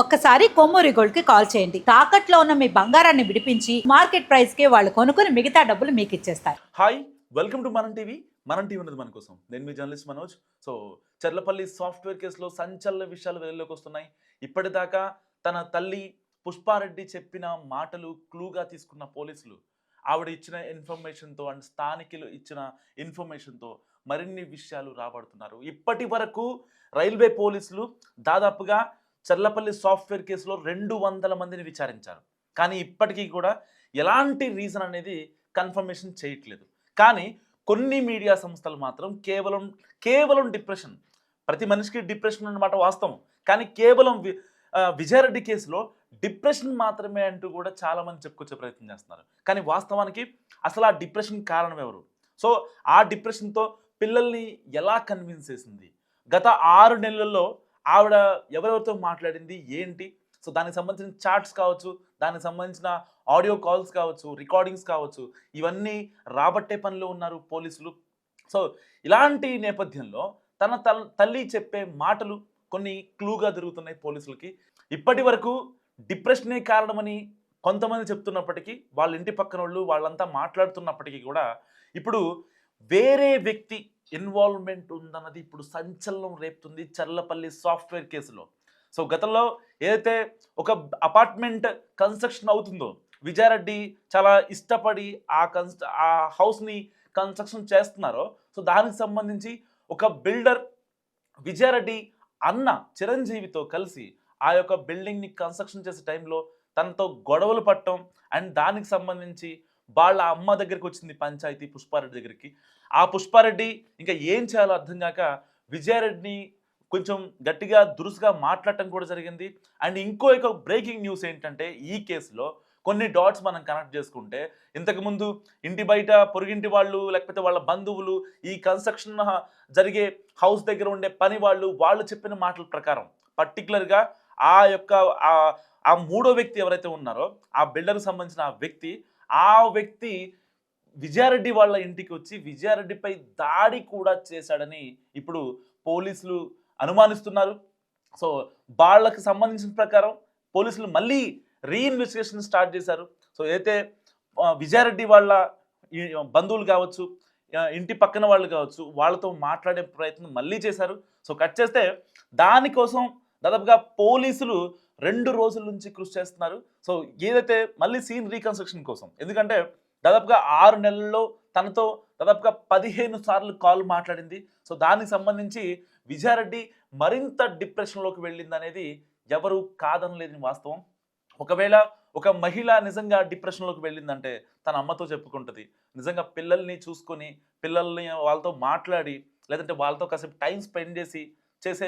ఒక్కసారి కొమ్మూరి గోల్డ్కి కాల్ చేయండి. తాకట్లో ఉన్న మీ బంగారాన్ని విడిపించి మార్కెట్ ప్రైస్కి వాళ్ళు కొనుక్కుని మిగతా డబ్బులు మీకు ఇచ్చేస్తారు. Hi welcome to Manam TV. Manam TV ఉన్నది మన కోసం. నేను మీ journalist Manoj. So Charlapalli software కేసులో సంచలన విషయాలు వెలుగులోకి వస్తున్నాయి. ఇప్పటిదాకా తన తల్లి పుష్పారెడ్డి చెప్పిన మాటలు క్లూగా తీసుకున్న పోలీసులు ఆవిడ ఇచ్చిన ఇన్ఫర్మేషన్తో అండ్ స్థానికులు ఇచ్చిన ఇన్ఫర్మేషన్తో మరిన్ని విషయాలు రాబడుతున్నారు. ఇప్పటి వరకు రైల్వే పోలీసులు దాదాపుగా చర్లపల్లి సాఫ్ట్వేర్ కేసులో రెండు వందల మందిని విచారించారు. కానీ ఇప్పటికీ కూడా ఎలాంటి రీజన్ అనేది కన్ఫర్మేషన్ చేయట్లేదు. కానీ కొన్ని మీడియా సంస్థలు మాత్రం కేవలం కేవలం డిప్రెషన్ ప్రతి మనిషికి డిప్రెషన్ అన్నమాట వాస్తవం. కానీ కేవలం వి- విజయారెడ్డి కేసులో డిప్రెషన్ మాత్రమే అంటూ కూడా చాలామంది చెప్పుకొచ్చే ప్రయత్నం చేస్తున్నారు. కానీ వాస్తవానికి అసలు ఆ డిప్రెషన్ కారణం ఎవరు? సో ఆ డిప్రెషన్తో పిల్లల్ని ఎలా కన్విన్స్ చేసింది? గత ఆరు నెలల్లో ఆవిడ ఎవరెవరితో మాట్లాడింది ఏంటి? సో దానికి సంబంధించిన చాట్స్ కావచ్చు దానికి సంబంధించిన ఆడియో కాల్స్ కావచ్చు రికార్డింగ్స్ కావచ్చు ఇవన్నీ రాబట్టే పనిలో ఉన్నారు పోలీసులు. సో ఇలాంటి నేపథ్యంలో తన తల్లి చెప్పే మాటలు కొన్ని క్లూగా దొరుకుతున్నాయి పోలీసులకి. ఇప్పటి వరకు డిప్రెషనే కారణమని కొంతమంది చెప్తున్నప్పటికీ వాళ్ళ ఇంటి పక్కన వాళ్ళు వాళ్ళంతా మాట్లాడుతున్నప్పటికీ కూడా ఇప్పుడు వేరే వ్యక్తి ఇన్వాల్వ్మెంట్ ఉందన్నది ఇప్పుడు సంచలనం రేపుతుంది చర్లపల్లి సాఫ్ట్వేర్ కేసులో. సో గతంలో ఏదైతే ఒక అపార్ట్మెంట్ కన్స్ట్రక్షన్ అవుతుందో విజయారెడ్డి చాలా ఇష్టపడి ఆ కన్స్ట ఆ హౌస్ని కన్స్ట్రక్షన్ చేస్తున్నారో సో దానికి సంబంధించి ఒక బిల్డర్ విజయారెడ్డి అన్న చిరంజీవితో కలిసి ఆ యొక్క బిల్డింగ్ని కన్స్ట్రక్షన్ చేసే టైంలో తనతో గొడవలు పట్టడం అండ్ దానికి సంబంధించి వాళ్ళ అమ్మ దగ్గరికి వచ్చింది పంచాయతీ పుష్పారెడ్డి దగ్గరికి. ఆ పుష్పారెడ్డి ఇంకా ఏం చేయాలో అర్థం కాక విజయారెడ్డిని కొంచెం గట్టిగా దురుసుగా మాట్లాడటం కూడా జరిగింది. అండ్ ఇంకో ఒక బ్రేకింగ్ న్యూస్ ఏంటంటే ఈ కేసులో కొన్ని డాట్స్ మనం కనెక్ట్ చేసుకుంటే ఇంతకుముందు ఇంటి బయట పొరుగింటి వాళ్ళు లేకపోతే వాళ్ళ బంధువులు ఈ కన్స్ట్రక్షన్ జరిగే హౌస్ దగ్గర ఉండే పని వాళ్ళు వాళ్ళు చెప్పిన మాటల ప్రకారం పర్టికులర్గా ఆ యొక్క ఆ- ఆ మూడో వ్యక్తి ఎవరైతే ఉన్నారో ఆ బిల్డర్కి సంబంధించిన ఆ వ్యక్తి ఆ వ్యక్తి విజయారెడ్డి వాళ్ళ ఇంటికి వచ్చి విజయారెడ్డిపై దాడి కూడా చేశాడని ఇప్పుడు పోలీసులు అనుమానిస్తున్నారు. సో వాళ్ళకి సంబంధించిన ప్రకారం పోలీసులు మళ్ళీ రీఇన్వెస్టిగేషన్ స్టార్ట్ చేశారు. సో అయితే విజయారెడ్డి వాళ్ళ బంధువులు కావచ్చు ఇంటి పక్కన వాళ్ళు కావచ్చు వాళ్ళతో మాట్లాడే ప్రయత్నం మళ్ళీ చేశారు. సో కట్ చేస్తే దానికోసం దాదాపుగా పోలీసులు రెండు రోజుల నుంచి కృషి చేస్తున్నారు. సో ఏదైతే మళ్ళీ సీన్ రీకన్స్ట్రక్షన్ కోసం ఎందుకంటే దాదాపుగా ఆరు నెలల్లో తనతో దాదాపుగా పదిహేను సార్లు కాల్ మాట్లాడింది. సో దానికి సంబంధించి విజయారెడ్డి మరింత డిప్రెషన్లోకి వెళ్ళింది అనేది ఎవరు కాదనలేని వాస్తవం. ఒకవేళ ఒక మహిళ నిజంగా డిప్రెషన్లోకి వెళ్ళిందంటే తన అమ్మతో చెప్పుకుంటుంది. నిజంగా పిల్లల్ని చూసుకొని పిల్లల్ని వాళ్ళతో మాట్లాడి లేదంటే వాళ్ళతో కాసేపు టైం స్పెండ్ చేసి చేసే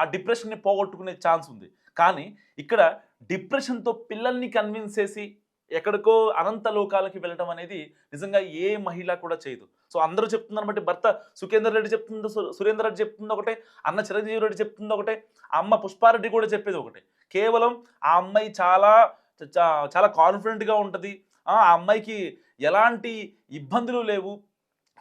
ఆ డిప్రెషన్ని పోగొట్టుకునే ఛాన్స్ ఉంది. కానీ ఇక్కడ డిప్రెషన్తో పిల్లల్ని కన్విన్స్ చేసి ఎక్కడికో అనంత లోకాలకి వెళ్ళడం అనేది నిజంగా ఏ మహిళ కూడా చేయదు. సో అందరూ చెప్తున్నారు బట్టి భర్త సుఖేందర్ రెడ్డి చెప్తుందో సు- సురేందర్ రెడ్డి చెప్తుంది ఒకటే అన్న చిరంజీవి రెడ్డి చెప్తుంది ఒకటే అమ్మ పుష్పారెడ్డి కూడా చెప్పేది ఒకటే. కేవలం ఆ అమ్మాయి చాలా చా- చాలా కాన్ఫిడెంట్గా ఉంటుంది. ఆ అమ్మాయికి ఎలాంటి ఇబ్బందులు లేవు.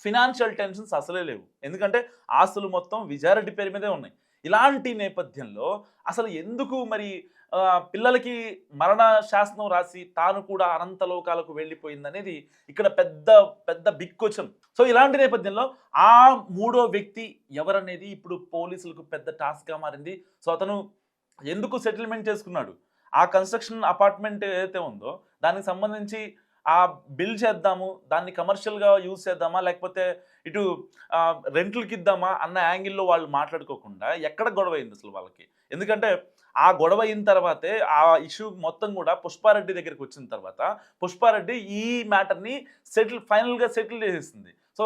ఫినాన్షియల్ టెన్షన్స్ అసలే లేవు. ఎందుకంటే ఆస్తులు మొత్తం విజయారెడ్డి పేరు మీదే ఉన్నాయి. ఇలాంటి నేపథ్యంలో అసలు ఎందుకు మరి పిల్లలకి మరణ శాసనం రాసి తాను కూడా అనంత లోకాలకు వెళ్ళిపోయిందనేది ఇక్కడ పెద్ద పెద్ద బిగ్ క్వశ్చన్ సో ఇలాంటి నేపథ్యంలో ఆ మూడో వ్యక్తి ఎవరనేది ఇప్పుడు పోలీసులకు పెద్ద టాస్క్గా మారింది. సో అతను ఎందుకు సెటిల్మెంట్ చేసుకున్నాడు? ఆ కన్స్ట్రక్షన్ అపార్ట్మెంట్ ఏదైతే ఉందో దానికి సంబంధించి ఆ బిల్ చేద్దాము దాన్ని కమర్షియల్గా యూజ్ చేద్దామా లేకపోతే ఇటు రెంట్లకి ఇద్దామా అన్న యాంగిల్లో వాళ్ళు మాట్లాడుకోకుండా ఎక్కడ గొడవ అయింది అసలు వాళ్ళకి? ఎందుకంటే ఆ గొడవ అయిన తర్వాతే ఆ ఇష్యూ మొత్తం కూడా పుష్పారెడ్డి దగ్గరికి వచ్చిన తర్వాత పుష్పారెడ్డి ఈ మ్యాటర్ని సెటిల్ ఫైనల్గా సెటిల్ చేసేసింది. సో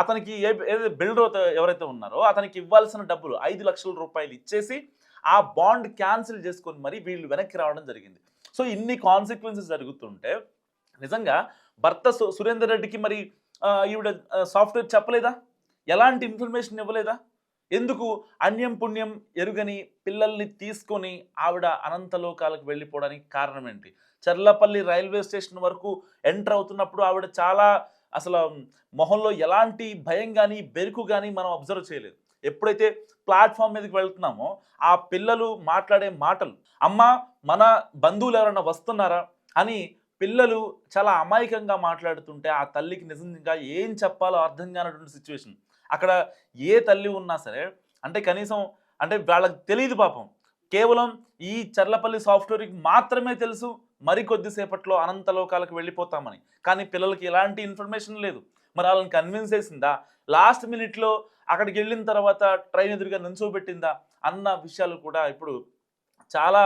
అతనికి ఏ ఏదైతే బిల్డర్ ఎవరైతే ఉన్నారో అతనికి ఇవ్వాల్సిన డబ్బులు ఐదు లక్షల రూపాయలు ఇచ్చేసి ఆ బాండ్ క్యాన్సిల్ చేసుకొని మరి వీళ్ళు వెనక్కి రావడం జరిగింది. సో ఇన్ని కాన్సిక్వెన్సెస్ జరుగుతుంటే నిజంగా భర్త సు- సురేందర్ రెడ్డికి మరి ఈవిడ సాఫ్ట్వేర్ చెప్పలేదా? ఎలాంటి ఇన్ఫర్మేషన్ ఇవ్వలేదా? ఎందుకు అన్యం పుణ్యం ఎరుగని పిల్లల్ని తీసుకొని ఆవిడ అనంతలోకాలకు వెళ్ళిపోవడానికి కారణం ఏంటి చర్లపల్లి రైల్వే స్టేషన్ వరకు ఎంటర్ అవుతున్నప్పుడు ఆవిడ చాలా అసలు మొహంలో ఎలాంటి భయం కానీ బెరుకు కానీ మనం అబ్జర్వ్ చేయలేదు. ఎప్పుడైతే ప్లాట్ఫామ్ మీదకి వెళ్తున్నామో ఆ పిల్లలు మాట్లాడే మాటలు అమ్మ మన బంధువులు ఎవరైనా వస్తున్నారా? అని పిల్లలు చాలా అమాయకంగా మాట్లాడుతుంటే ఆ తల్లికి నిజంగా ఏం చెప్పాలో అర్థం కానటువంటి సిచ్యువేషన్ అక్కడ ఏ తల్లి ఉన్నా సరే అంటే కనీసం అంటే వాళ్ళకి తెలియదు పాపం. కేవలం ఈ చర్లపల్లి సాఫ్ట్వేర్కి మాత్రమే తెలుసు మరికొద్దిసేపట్లో అనంత లోకాలకు వెళ్ళిపోతామని. కానీ పిల్లలకి ఎలాంటి ఇన్ఫర్మేషన్ లేదు. మరి వాళ్ళని కన్విన్స్ చేసిందా? లాస్ట్ మినిట్లో అక్కడికి వెళ్ళిన తర్వాత ట్రైన్ ఎదురుగా నించోబెట్టిందా? అన్న విషయాలు కూడా ఇప్పుడు చాలా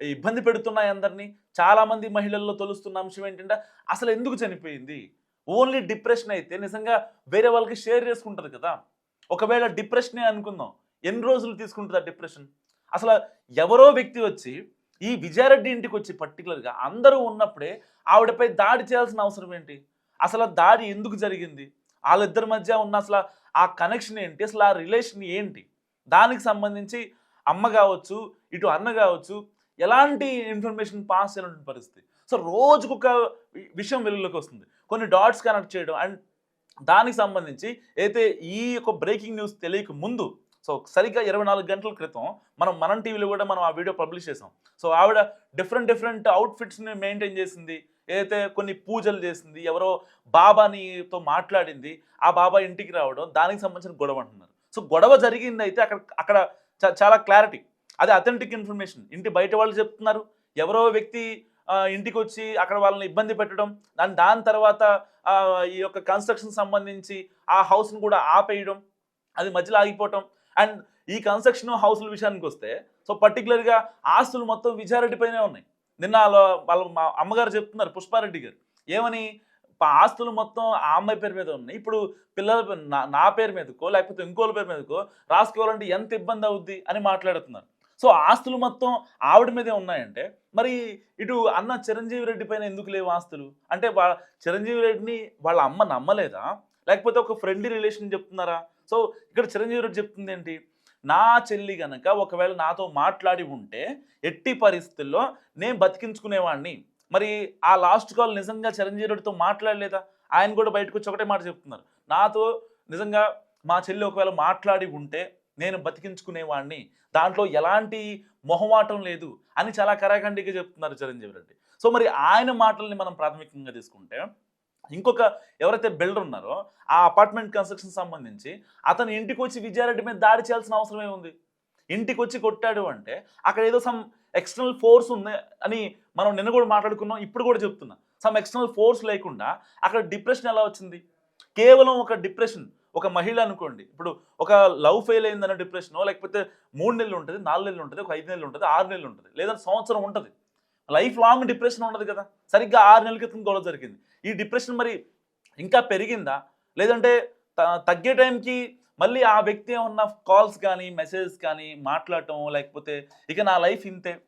ఇబ్బంది పెడుతున్నాయి అందరినీ. చాలామంది మహిళల్లో తొలుస్తున్న అంశం ఏంటంటే అసలు ఎందుకు చనిపోయింది? ఓన్లీ డిప్రెషన్ అయితే నిజంగా వేరే వాళ్ళకి షేర్ చేసుకుంటుంది కదా. ఒకవేళ డిప్రెషనే అనుకుందాం ఎన్ని రోజులు తీసుకుంటుంది ఆ డిప్రెషన్? అసలు ఎవరో వ్యక్తి వచ్చి ఈ విజయారెడ్డి ఇంటికి వచ్చి పర్టికులర్గా అందరూ ఉన్నప్పుడే ఆవిడపై దాడి చేయాల్సిన అవసరం ఏంటి? అసలు దాడి ఎందుకు జరిగింది? వాళ్ళిద్దరి మధ్య ఉన్న అసలు ఆ కనెక్షన్ ఏంటి? అసలు ఆ రిలేషన్ ఏంటి? దానికి సంబంధించి అమ్మ కావచ్చు ఇటు అన్న కావచ్చు ఎలాంటి ఇన్ఫర్మేషన్ పాస్ చేయనటువంటి పరిస్థితి. సో రోజుకొక విషయం వెలుగులోకి వస్తుంది. కొన్ని డాట్స్ కనెక్ట్ చేయడం అండ్ దానికి సంబంధించి అయితే ఈ యొక్క బ్రేకింగ్ న్యూస్ తెలియక ముందు సో సరిగ్గా ఇరవై నాలుగు గంటల క్రితం మనం మనం టీవీలో కూడా మనం ఆ వీడియో పబ్లిష్ చేసాం సో ఆవిడ డిఫరెంట్ డిఫరెంట్ అవుట్ఫిట్స్ని మెయింటైన్ చేసింది. ఏదైతే కొన్ని పూజలు చేసింది ఎవరో బాబానితో మాట్లాడింది ఆ బాబా ఇంటికి రావడం దానికి సంబంధించిన గొడవ అంటున్నారు. సో గొడవ జరిగింది అయితే అక్కడ అక్కడ చాలా క్లారిటీ. అది అథెంటిక్ ఇన్ఫర్మేషన్ ఇంటి బయట వాళ్ళు చెప్తున్నారు. ఎవరో వ్యక్తి ఇంటికి వచ్చి అక్కడ వాళ్ళని ఇబ్బంది పెట్టడం దాని దాని తర్వాత ఈ యొక్క కన్స్ట్రక్షన్ సంబంధించి ఆ హౌస్ను కూడా ఆపేయడం అది మధ్యలో ఆగిపోవటం. అండ్ ఈ కన్స్ట్రక్షన్ హౌస్ల విషయానికి వస్తే సో పర్టికులర్గా ఆస్తులు మొత్తం విజయారెడ్డి పైనే ఉన్నాయి. నిన్న వాళ్ళ వాళ్ళ మా అమ్మగారు చెప్తున్నారు పుష్పారెడ్డి గారు. ఏమని? ఆస్తులు మొత్తం ఆ అమ్మాయి పేరు మీద ఉన్నాయి. ఇప్పుడు పిల్లల నా- నా పేరు మీదకో లేకపోతే ఇంకోళ్ళ పేరు మీదకో రాసుకోవాలంటే ఎంత ఇబ్బంది అవుద్ది అని మాట్లాడుతున్నారు. సో ఆస్తులు మొత్తం ఆవిడ మీదే ఉన్నాయంటే మరి ఇటు అన్న చిరంజీవి రెడ్డి పైన ఎందుకు లేవు ఆస్తులు? అంటే వాళ్ళ చిరంజీవి రెడ్డిని వాళ్ళ అమ్మ నమ్మలేదా? లేకపోతే ఒక ఫ్రెండ్లీ రిలేషన్ చెప్తున్నారా? సో ఇక్కడ చిరంజీవి రెడ్డి చెప్తుంది ఏంటి? నా చెల్లి గనక ఒకవేళ నాతో మాట్లాడి ఉంటే ఎట్టి పరిస్థితుల్లో నేను బతికించుకునేవాడిని మరి ఆ లాస్ట్ కాల్ నిజంగా చిరంజీవి రెడ్డితో మాట్లాడలేదా? ఆయన కూడా బయటకు వచ్చి ఒకటే మాట చెప్తున్నారు. నాతో నిజంగా మా చెల్లి ఒకవేళ మాట్లాడి ఉంటే నేను బతికించుకునేవాడిని దాంట్లో ఎలాంటి మొహమాటం లేదు అని చాలా కరాఖండిగా చెప్తున్నారు చిరంజీవి రెడ్డి. సో మరి ఆయన మాటల్ని మనం ప్రాథమికంగా తీసుకుంటే ఇంకొక ఎవరైతే బిల్డర్ ఉన్నారో ఆ అపార్ట్మెంట్ కన్స్ట్రక్షన్ సంబంధించి అతను ఇంటికి వచ్చి విజయారెడ్డి మీద దాడి చేయాల్సిన అవసరమే ఉంది. ఇంటికి వచ్చి కొట్టాడు అంటే అక్కడ ఏదో సమ్ ఎక్స్టర్నల్ ఫోర్స్ ఉంది అని మనం నిన్న కూడా మాట్లాడుకున్నాం ఇప్పుడు కూడా చెప్తున్నా. సమ్ ఎక్స్టర్నల్ ఫోర్స్ లేకుండా అక్కడ డిప్రెషన్ ఎలా వచ్చింది? కేవలం ఒక డిప్రెషన్ ఒక మహిళ అనుకోండి. ఇప్పుడు ఒక లవ్ ఫెయిల్ అయిందన్న డిప్రెషన్ లేకపోతే మూడు నెలలు ఉంటుంది నాలుగు నెలలు ఉంటుంది ఒక ఐదు నెలలు ఉంటుంది ఆరు నెలలు ఉంటుంది లేదా సంవత్సరం ఉంటుంది. లైఫ్ లాంగ్ డిప్రెషన్ ఉండదు కదా. సరిగ్గా ఆరు నెలల క్రితం గొడవ జరిగింది. ఈ డిప్రెషన్ మరి ఇంకా పెరిగిందా? లేదంటే త- తగ్గే టైంకి మళ్ళీ ఆ వ్యక్తి ఉన్న కాల్స్ కానీ మెసేజెస్ కానీ మాట్లాడటం లేకపోతే ఇక నా లైఫ్ ఇంతే?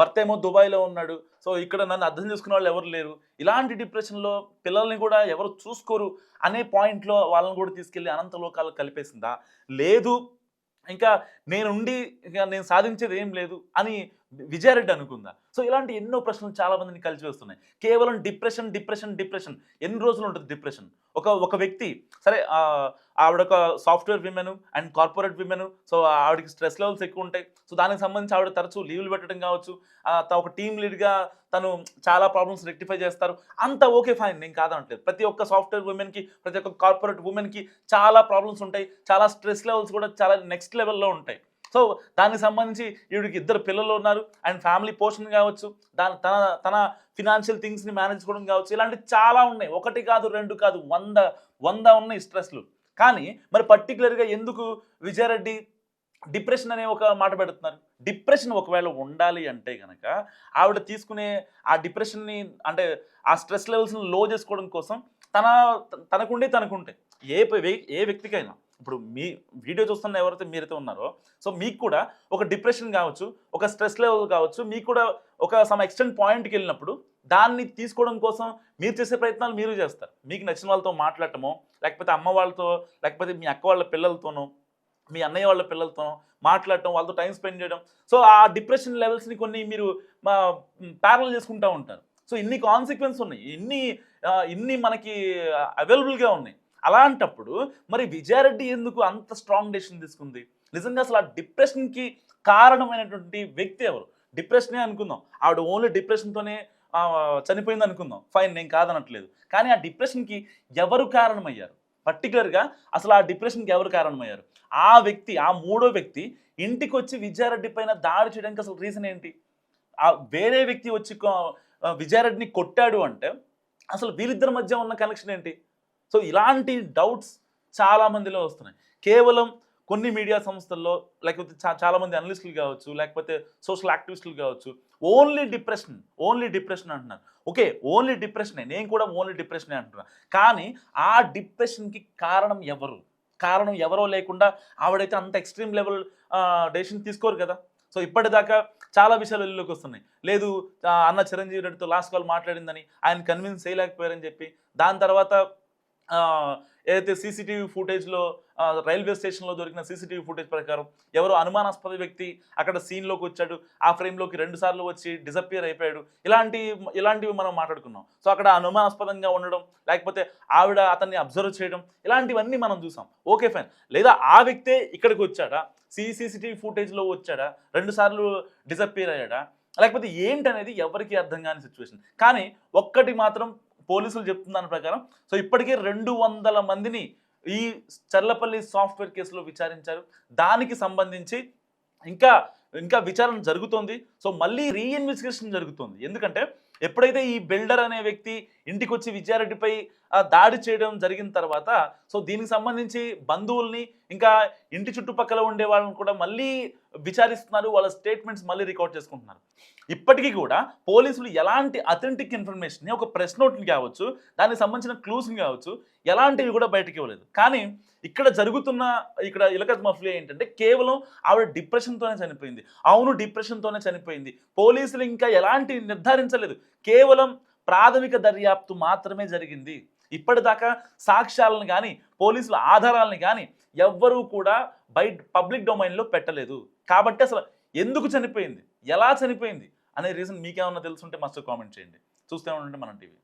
భర్త ఏమో దుబాయ్లో ఉన్నాడు. సో ఇక్కడ నన్ను అర్థం చేసుకునే వాళ్ళు ఎవరు లేరు. ఇలాంటి డిప్రెషన్లో పిల్లల్ని కూడా ఎవరు చూసుకోరు అనే పాయింట్లో వాళ్ళని కూడా తీసుకెళ్ళి అనంత లోకాలు కలిపేసిందా? లేదు. ఇంకా నేనుండి ఇక నేను సాధించేది ఏం లేదు అని విజయారెడ్డి అనుకుందా? సో ఇలాంటి ఎన్నో ప్రశ్నలు చాలా మందిని కలిసి వస్తున్నాయి. కేవలం డిప్రెషన్ డిప్రెషన్ డిప్రెషన్. ఎన్ని రోజులు ఉంటుంది డిప్రెషన్? ఒక ఒక వ్యక్తి సరే ఆవిడ ఒక software women and corporate women. So ఆవిడకి స్ట్రెస్ లెవెల్స్ ఎక్కువ ఉంటాయి. సో దానికి సంబంధించి ఆవిడ తరచూ లీవ్లు పెట్టడం కావచ్చు. త- ఒక టీమ్ లీడ్గా తను చాలా ప్రాబ్లమ్స్ రెక్టిఫై చేస్తారు. అంత ఓకే ఫైన్. నేను కాదనట్లేదు ప్రతి ఒక్క సాఫ్ట్వేర్ ఉమెన్కి ప్రతి ఒక్క కార్పొరేట్ ఉమెన్కి చాలా ప్రాబ్లమ్స్ ఉంటాయి. చాలా స్ట్రెస్ లెవెల్స్ కూడా చాలా నెక్స్ట్ లెవెల్లో ఉంటాయి. సో దానికి సంబంధించి ఈవిడికి ఇద్దరు పిల్లలు ఉన్నారు. అండ్ ఫ్యామిలీ పోషణ కావచ్చు దాని తన తన ఫినాన్షియల్ థింగ్స్ని మేనేజ్ చేసుకోవడం కావచ్చు ఇలాంటివి చాలా ఉన్నాయి. ఒకటి కాదు రెండు కాదు వంద వంద ఉన్నాయి స్ట్రెస్లు కానీ మరి పర్టికులర్గా ఎందుకు విజయారెడ్డి డిప్రెషన్ అనే ఒక మాట పెడుతున్నారు? డిప్రెషన్ ఒకవేళ ఉండాలి అంటే కనుక ఆవిడ తీసుకునే ఆ డిప్రెషన్ని అంటే ఆ స్ట్రెస్ లెవెల్స్ని లో చేసుకోవడం కోసం తన తనకుండే తనకుంటే ఏ ఏ వ్యక్తికైనా ఇప్పుడు మీ వీడియో చూస్తున్న ఎవరైతే మీరైతే ఉన్నారో సో మీకు కూడా ఒక డిప్రెషన్ కావచ్చు ఒక స్ట్రెస్ లెవెల్ కావచ్చు మీకు కూడా ఒక సమ్ ఎక్స్టెంట్ పాయింట్కి వెళ్ళినప్పుడు దాన్ని తీసుకోవడం కోసం మీరు చేసే ప్రయత్నాలు మీరు చేస్తారు. మీకు నచ్చిన వాళ్ళతో మాట్లాడటమో లేకపోతే అమ్మ వాళ్ళతో లేకపోతే మీ అక్క వాళ్ళ పిల్లలతోనో మీ అన్నయ్య వాళ్ళ పిల్లలతోనో మాట్లాడటం వాళ్ళతో టైం స్పెండ్ చేయడం. సో ఆ డిప్రెషన్ లెవెల్స్ని కొన్ని మీరు ప్యారల్ చేసుకుంటూ ఉంటారు. సో ఇన్ని కాన్సిక్వెన్స్ ఉన్నాయి. ఇన్ని ఇన్ని మనకి అవైలబుల్గా ఉన్నాయి. అలాంటప్పుడు మరి విజయారెడ్డి ఎందుకు అంత స్ట్రాంగ్ డెసిషన్ తీసుకుంది? నిజంగా అసలు ఆ డిప్రెషన్కి కారణమైనటువంటి వ్యక్తి ఎవరు? డిప్రెషనే అనుకుందాం. ఆవిడ ఓన్లీ డిప్రెషన్తోనే చనిపోయింది అనుకుందాం. ఫైన్ నేను కాదనట్లేదు. కానీ ఆ డిప్రెషన్కి ఎవరు కారణమయ్యారు? పర్టికులర్గా అసలు ఆ డిప్రెషన్కి ఎవరు కారణమయ్యారు? ఆ వ్యక్తి ఆ మూడో వ్యక్తి ఇంటికి వచ్చి విజయారెడ్డి పైన దాడి చేయడానికి అసలు రీజన్ ఏంటి? ఆ వేరే వ్యక్తి వచ్చి విజయారెడ్డిని కొట్టాడు అంటే అసలు వీళ్ళిద్దరి మధ్య ఉన్న కనెక్షన్ ఏంటి? సో ఇలాంటి డౌట్స్ చాలా మందిలో వస్తున్నాయి. కేవలం కొన్ని మీడియా సంస్థల్లో లేకపోతే చా చాలామంది అనలిస్టులు కావచ్చు లేకపోతే సోషల్ యాక్టివిస్టులు కావచ్చు ఓన్లీ డిప్రెషన్ ఓన్లీ డిప్రెషన్ అంటున్నారు. ఓకే ఓన్లీ డిప్రెషనే నేను కూడా ఓన్లీ డిప్రెషనే అంటున్నా. కానీ ఆ డిప్రెషన్కి కారణం ఎవరు? కారణం ఎవరో లేకుండా ఆవిడైతే అంత ఎక్స్ట్రీమ్ లెవెల్ డెసిషన్ తీసుకోరు కదా. సో ఇప్పటిదాకా చాలా విషయాలు వెలుగులోకి వస్తున్నాయి. లేదు అన్న చిరంజీవి రెడ్డితో లాస్ట్ కాల్ మాట్లాడిందని ఆయన కన్విన్స్ చేయలేకపోయారని చెప్పి దాని తర్వాత ఏదైతే సీసీటీవీ ఫుటేజ్లో రైల్వే స్టేషన్లో దొరికిన సీసీటీవీ ఫుటేజ్ ప్రకారం ఎవరో అనుమానాస్పద వ్యక్తి అక్కడ సీన్లోకి వచ్చాడు ఆ ఫ్రేమ్లోకి రెండుసార్లు వచ్చి డిసప్పియర్ అయిపోయాడు. ఇలాంటి ఇలాంటివి మనం మాట్లాడుకున్నాం. సో అక్కడ అనుమానాస్పదంగా ఉండడం లేకపోతే ఆవిడ అతన్ని అబ్జర్వ్ చేయడం ఇలాంటివన్నీ మనం చూసాం. Okay fine. లేదా ఆ వ్యక్తే ఇక్కడికి వచ్చాడా సీసీసీటీవీ ఫుటేజ్లో వచ్చాడా రెండు సార్లు డిసప్పియర్ అయ్యాడా లేకపోతే ఏంటనేది ఎవరికి అర్థం కాని సిచ్యువేషన్. కానీ ఒక్కటి మాత్రం పోలీసులు చెప్తున్న దాని ప్రకారం సో ఇప్పటికే రెండు వందల మందిని ఈ చర్లపల్లి సాఫ్ట్వేర్ కేసులో విచారించారు. దానికి సంబంధించి ఇంకా ఇంకా విచారణ జరుగుతోంది. సో మళ్ళీ రీఇన్వెస్టిగేషన్ జరుగుతుంది. ఎందుకంటే ఎప్పుడైతే ఈ బిల్డర్ అనే వ్యక్తి ఇంటికి వచ్చి విజయారెడ్డిపై ఆ, దాడి చేయడం జరిగిన తర్వాత సో దీనికి సంబంధించి బంధువుల్ని ఇంకా ఇంటి చుట్టుపక్కల ఉండే వాళ్ళని కూడా మళ్ళీ విచారిస్తున్నారు వాళ్ళ స్టేట్మెంట్స్ మళ్ళీ రికార్డ్ చేసుకుంటున్నారు. ఇప్పటికీ కూడా పోలీసులు ఎలాంటి అథెంటిక్ ఇన్ఫర్మేషన్ని ఒక ప్రెస్ నోట్ని కావచ్చు దానికి సంబంధించిన క్లూస్ని కావచ్చు ఎలాంటివి కూడా బయటకి ఇవ్వలేదు. కానీ ఇక్కడ జరుగుతున్న ఇక్కడ ఇలకత్ మఫ్లీ ఏంటంటే కేవలం ఆవిడ డిప్రెషన్తోనే చనిపోయింది. అవును డిప్రెషన్తోనే చనిపోయింది. పోలీసులు ఇంకా ఎలాంటి నిర్ధారించలేదు. కేవలం ప్రాథమిక దర్యాప్తు మాత్రమే జరిగింది. ఇప్పటిదాకా సాక్ష్యాలను కానీ పోలీసుల ఆధారాలను కానీ ఎవ్వరూ కూడా బయట పబ్లిక్ డొమైన్లో పెట్టలేదు. కాబట్టి అసలు ఎందుకు చనిపోయింది? ఎలా చనిపోయింది? అనే రీజన్ మీకేమన్నా తెలుసుంటే మస్తు కామెంట్ చేయండి. చూస్తే ఉండండి మన టీవీ.